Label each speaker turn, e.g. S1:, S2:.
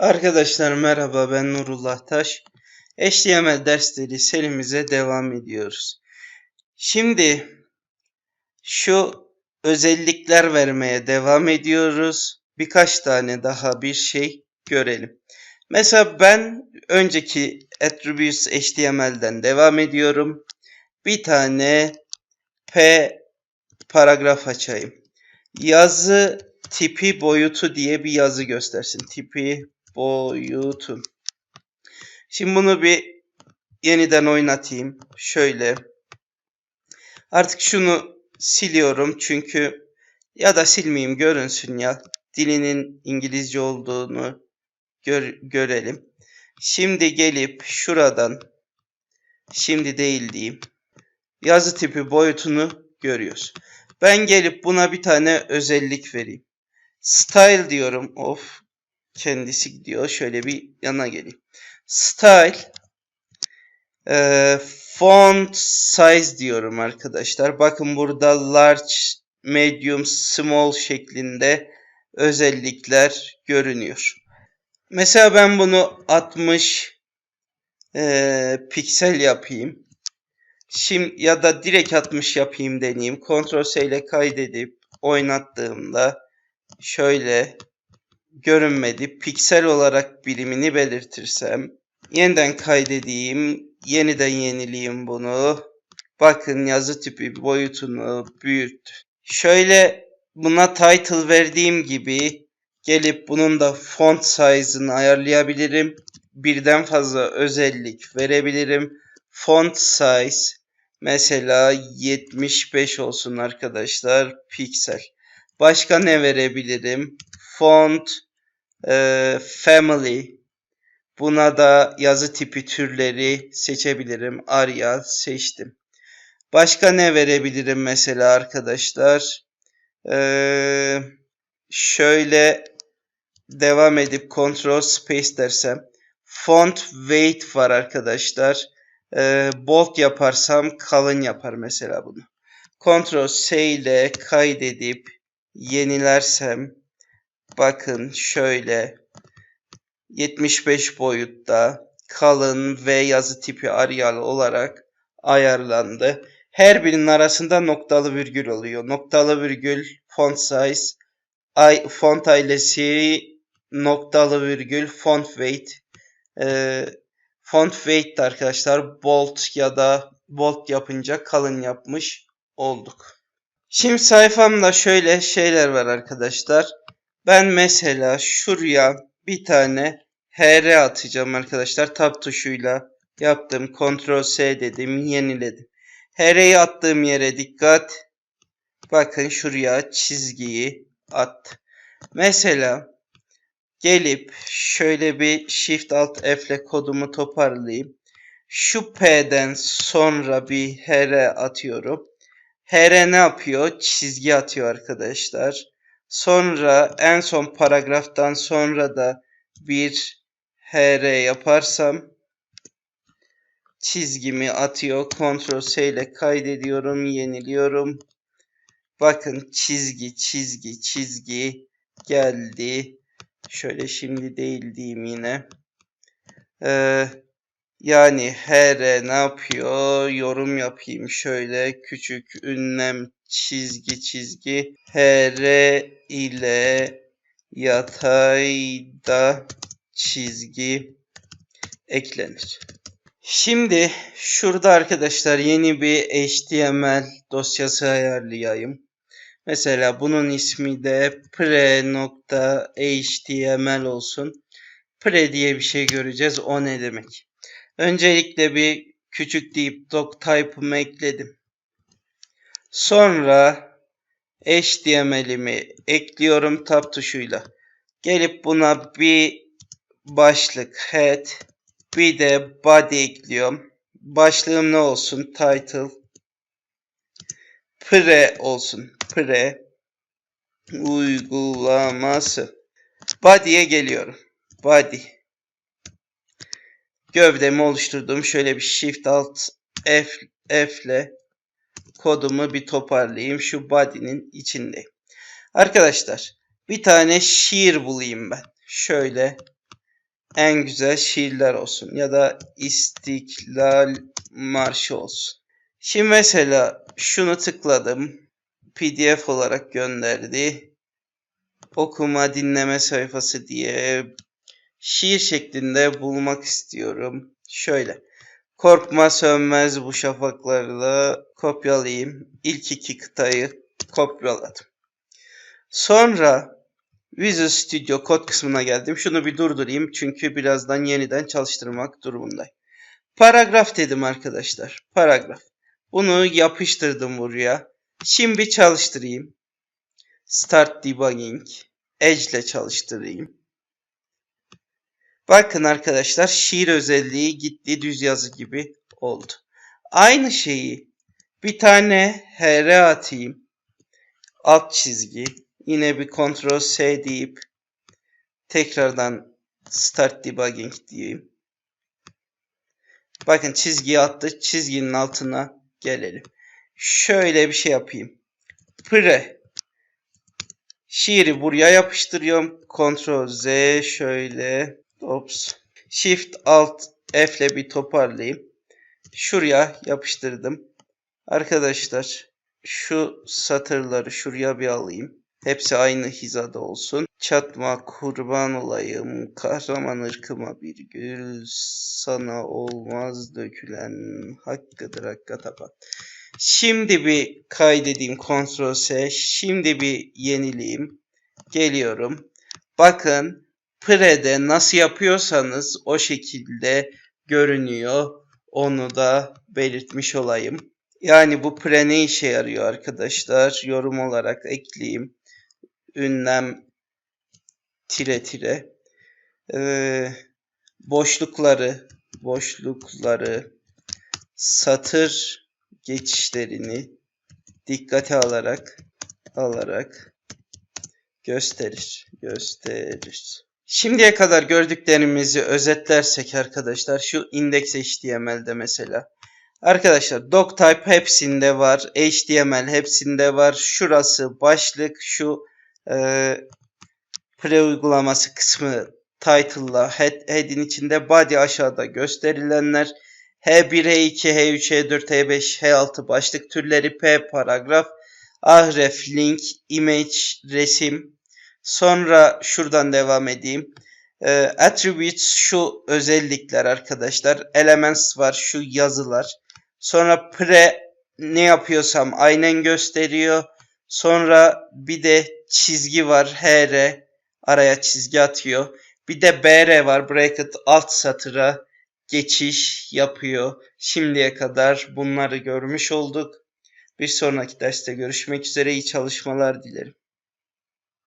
S1: Arkadaşlar merhaba ben Nurullah Taş. HTML dersleri serimize devam ediyoruz. Şimdi şu özellikler vermeye devam ediyoruz. Birkaç tane daha bir şey görelim. Mesela ben önceki attributes HTML'den devam ediyorum. Bir tane P paragraf açayım. Yazı tipi boyutu diye bir yazı göstersin. Tipi boyutu. Şimdi bunu bir yeniden oynatayım. Şöyle. Artık şunu siliyorum çünkü ya da silmeyeyim görünsün ya. Dilinin İngilizce olduğunu gör, görelim. Şimdi gelip şuradan şimdi değil diyeyim. Yazı tipi boyutunu görüyoruz. Ben gelip buna bir tane özellik vereyim. Style diyorum. Of kendisi gidiyor. Şöyle bir yana geleyim. Style e, font size diyorum arkadaşlar. Bakın burada large, medium, small şeklinde özellikler görünüyor. Mesela ben bunu 60 e, piksel yapayım. Şimdi ya da direkt 60 yapayım deneyeyim. Ctrl S ile kaydedip oynattığımda şöyle görünmedi. Piksel olarak birimini belirtirsem yeniden kaydedeyim. Yeniden yenileyim bunu. Bakın yazı tipi boyutunu büyüttü. Şöyle buna title verdiğim gibi gelip bunun da font size'ını ayarlayabilirim. Birden fazla özellik verebilirim. Font size mesela 75 olsun arkadaşlar piksel. Başka ne verebilirim? Font e, family buna da yazı tipi türleri seçebilirim. Arial seçtim. Başka ne verebilirim mesela arkadaşlar? Ee, şöyle devam edip Ctrl Space dersem font weight var arkadaşlar. Ee, bold yaparsam kalın yapar mesela bunu. Ctrl S ile kaydedip yenilersem bakın şöyle 75 boyutta kalın ve yazı tipi Arial olarak ayarlandı. Her birinin arasında noktalı virgül oluyor. Noktalı virgül font size, ay, font ailesi, noktalı virgül font weight. Ee, font weight arkadaşlar bold ya da bold yapınca kalın yapmış olduk. Şimdi sayfamda şöyle şeyler var arkadaşlar. Ben mesela şuraya bir tane HR atacağım arkadaşlar. Tab tuşuyla yaptım. Ctrl S dedim. Yeniledim. HR'yi attığım yere dikkat. Bakın şuraya çizgiyi at. Mesela gelip şöyle bir Shift Alt F ile kodumu toparlayayım. Şu P'den sonra bir HR atıyorum. HR ne yapıyor? Çizgi atıyor arkadaşlar. Sonra en son paragraftan sonra da bir HR yaparsam çizgimi atıyor. Ctrl S ile kaydediyorum, yeniliyorum. Bakın çizgi, çizgi, çizgi geldi. Şöyle şimdi değil diyeyim yine. Ee, yani HR ne yapıyor? Yorum yapayım şöyle. Küçük ünlem çizgi çizgi. HR ile yatayda çizgi eklenir. Şimdi şurada arkadaşlar yeni bir HTML dosyası ayarlayayım. Mesela bunun ismi de pre.html olsun. Pre diye bir şey göreceğiz. O ne demek? Öncelikle bir küçük deyip doc type'ımı ekledim. Sonra HTML'imi ekliyorum tab tuşuyla. Gelip buna bir başlık head bir de body ekliyorum. Başlığım ne olsun? Title pre olsun. Pre uygulaması. Body'ye geliyorum. Body. Gövdemi oluşturdum. Şöyle bir shift alt F, F ile kodumu bir toparlayayım. Şu body'nin içindeyim. Arkadaşlar bir tane shear bulayım ben. Şöyle en güzel şiirler olsun ya da İstiklal Marşı olsun. Şimdi mesela şunu tıkladım. PDF olarak gönderdi. Okuma dinleme sayfası diye şiir şeklinde bulmak istiyorum. Şöyle. Korkma sönmez bu şafaklarla kopyalayayım. İlk iki kıtayı kopyaladım. Sonra Visual Studio kod kısmına geldim. Şunu bir durdurayım çünkü birazdan yeniden çalıştırmak durumundayım. Paragraf dedim arkadaşlar. Paragraf. Bunu yapıştırdım buraya. Şimdi çalıştırayım. Start Debugging. Edge ile çalıştırayım. Bakın arkadaşlar şiir özelliği gitti düz yazı gibi oldu. Aynı şeyi bir tane hr atayım. Alt çizgi. Yine bir Ctrl S deyip tekrardan Start Debugging diyeyim. Bakın çizgiyi attı. Çizginin altına gelelim. Şöyle bir şey yapayım. Pre. Şiiri buraya yapıştırıyorum. Ctrl Z şöyle. Ops. Shift Alt F ile bir toparlayayım. Şuraya yapıştırdım. Arkadaşlar şu satırları şuraya bir alayım. Hepsi aynı hizada olsun. Çatma kurban olayım. Kahraman ırkıma bir gül. Sana olmaz dökülen hakkıdır hakka tapan. Şimdi bir kaydedeyim Ctrl S. Şimdi bir yenileyim. Geliyorum. Bakın Pre'de nasıl yapıyorsanız o şekilde görünüyor. Onu da belirtmiş olayım. Yani bu pre ne işe yarıyor arkadaşlar? Yorum olarak ekleyeyim. Ünlem tire tire. Ee, boşlukları boşlukları satır geçişlerini dikkate alarak alarak gösterir. Gösterir. Şimdiye kadar gördüklerimizi özetlersek arkadaşlar şu index HTML'de mesela. Arkadaşlar doctype hepsinde var. HTML hepsinde var. Şurası başlık şu e, pre uygulaması kısmı title'la head, head'in içinde body aşağıda gösterilenler H1, H2, H3, H4, H5, H6 başlık türleri P paragraf ahref, link, image, resim Sonra şuradan devam edeyim. E, attributes şu özellikler arkadaşlar. Elements var şu yazılar. Sonra pre ne yapıyorsam aynen gösteriyor. Sonra bir de çizgi var. HR araya çizgi atıyor. Bir de BR var. Bracket alt satıra geçiş yapıyor. Şimdiye kadar bunları görmüş olduk. Bir sonraki derste görüşmek üzere. İyi çalışmalar dilerim.